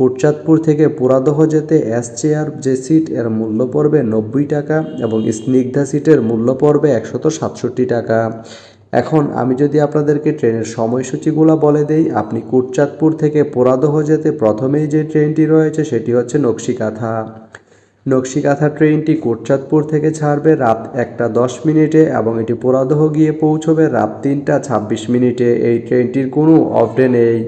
কোটচাঁদপুর থেকে পুরাদহ যেতে S chair যে সিট, এর মূল্য পড়বে নব্বই টাকা এবং স্নিগ্ধা সিটের মূল্য পড়বে একশত সাতষট্টি টাকা। এখন আমি যদি আপনাদেরকে ট্রেনের সময়সূচিগুলো বলে দেই, আপনি কোটচাঁদপুর থেকে পোড়াদহ যেতে প্রথমেই যে ট্রেনটি রয়েছে সেটি হচ্ছে নকশিকাথা। নকশিকাথা ট্রেনটি কোটচাঁদপুর থেকে ছাড়বে রাত একটা দশ মিনিটে এবং এটি পোড়াদহ গিয়ে পৌঁছবে রাত তিনটা ছাব্বিশ মিনিটে। এই ট্রেনটির কোনো অফ ডে নেই।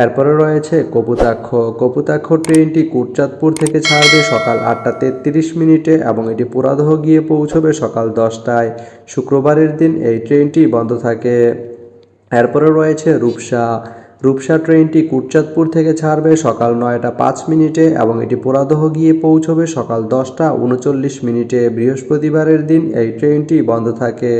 এরপরে রয়েছে কপুতাক্ষ। কপুতাক্ষ ট্রেনটি কুটচাঁদপুর থেকে ছাড়বে সকাল আটটা তেত্রিশ মিনিটে এবং এটি পুরাদহ গিয়ে পৌঁছবে সকাল দশটায়। শুক্রবারের দিন এই ট্রেনটি বন্ধ থাকে। এরপরে রয়েছে রূপসা। রূপসা ট্রেনটি কুটচাঁদপুর থেকে ছাড়বে সকাল নয়টা পাঁচ মিনিটে এবং এটি পোড়াদহ গিয়ে পৌঁছবে সকাল দশটা উনচল্লিশ মিনিটে। বৃহস্পতিবারের দিন এই ট্রেনটি বন্ধ থাকে।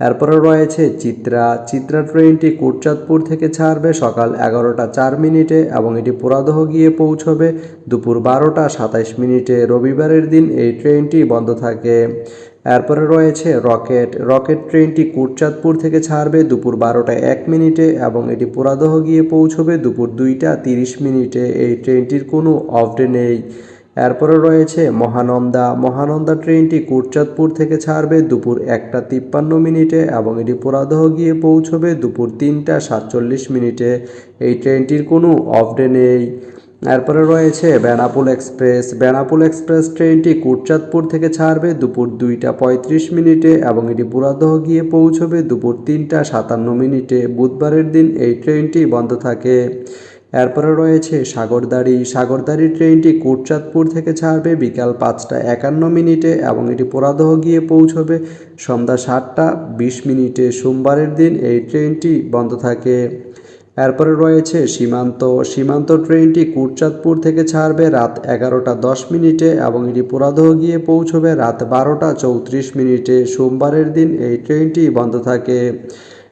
এরপরে রয়েছে চিত্রা। চিত্রা ট্রেনটি কুটচাঁদপুর থেকে ছাড়বে সকাল এগারোটা চার মিনিটে এবং এটি পোড়াদহ গিয়ে পৌঁছবে দুপুর বারোটা সাতাইশ মিনিটে। রবিবারের দিন এই ট্রেনটি বন্ধ থাকে। এরপরে রয়েছে রকেট। রকেট ট্রেনটি কুটচাঁদপুর থেকে ছাড়বে দুপুর বারোটা এক মিনিটে এবং এটি পোড়াদহ গিয়ে পৌঁছবে দুপুর দুইটা তিরিশ মিনিটে। এই ট্রেনটির কোনো অফ ডে নেই। এরপরে রয়েছে মহানন্দা। মহানন্দা ট্রেনটি কোটচাঁদপুর থেকে ছাড়বে দুপুর একটা তিপ্পান্ন মিনিটে এবং এটি পোড়াদহ গিয়ে পৌঁছবে দুপুর তিনটা সাতচল্লিশ মিনিটে। এই ট্রেনটির কোনো অফ ডে নেই। এরপরে রয়েছে বেনাপুল এক্সপ্রেস। বেনাপুল এক্সপ্রেস ট্রেনটি কোটচাঁদপুর থেকে ছাড়বে দুপুর দুইটা পঁয়ত্রিশ মিনিটে এবং এটি পুরাদহ গিয়ে পৌঁছবে দুপুর তিনটা সাতান্ন মিনিটে। বুধবারের দিন এই ট্রেনটি বন্ধ থাকে। এরপরে রয়েছে সাগরদাড়ি। সাগরদাড়ি ট্রেনটি কোটচাঁদপুর থেকে ছাড়বে বিকাল পাঁচটা একান্ন মিনিটে এবং এটি পোড়াদহ গিয়ে পৌঁছবে সন্ধ্যা সাতটা বিশ মিনিটে সোমবারের দিন এই ট্রেনটি বন্ধ থাকে। এরপরে রয়েছে সীমান্ত। সীমান্ত ট্রেনটি কুটচাঁদপুর থেকে ছাড়বে রাত এগারোটা দশ মিনিটে এবং এটি পোড়াদহ গিয়ে পৌঁছবে রাত বারোটা চৌত্রিশ মিনিটে। সোমবারের দিন এই ট্রেনটি বন্ধ থাকে।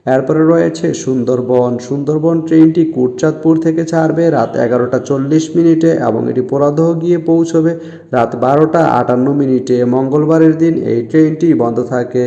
এরপরে রয়েছে সুন্দরবন। সুন্দরবন ট্রেনটি কুটচাঁদপুর থেকে ছাড়বে, রাত এগারোটা চল্লিশ মিনিটে এবং এটি পরাদহ গিয়ে পৌঁছবে রাত বারোটা আটান্ন মিনিটে। মঙ্গলবারের দিন এই ট্রেনটি বন্ধ থাকে।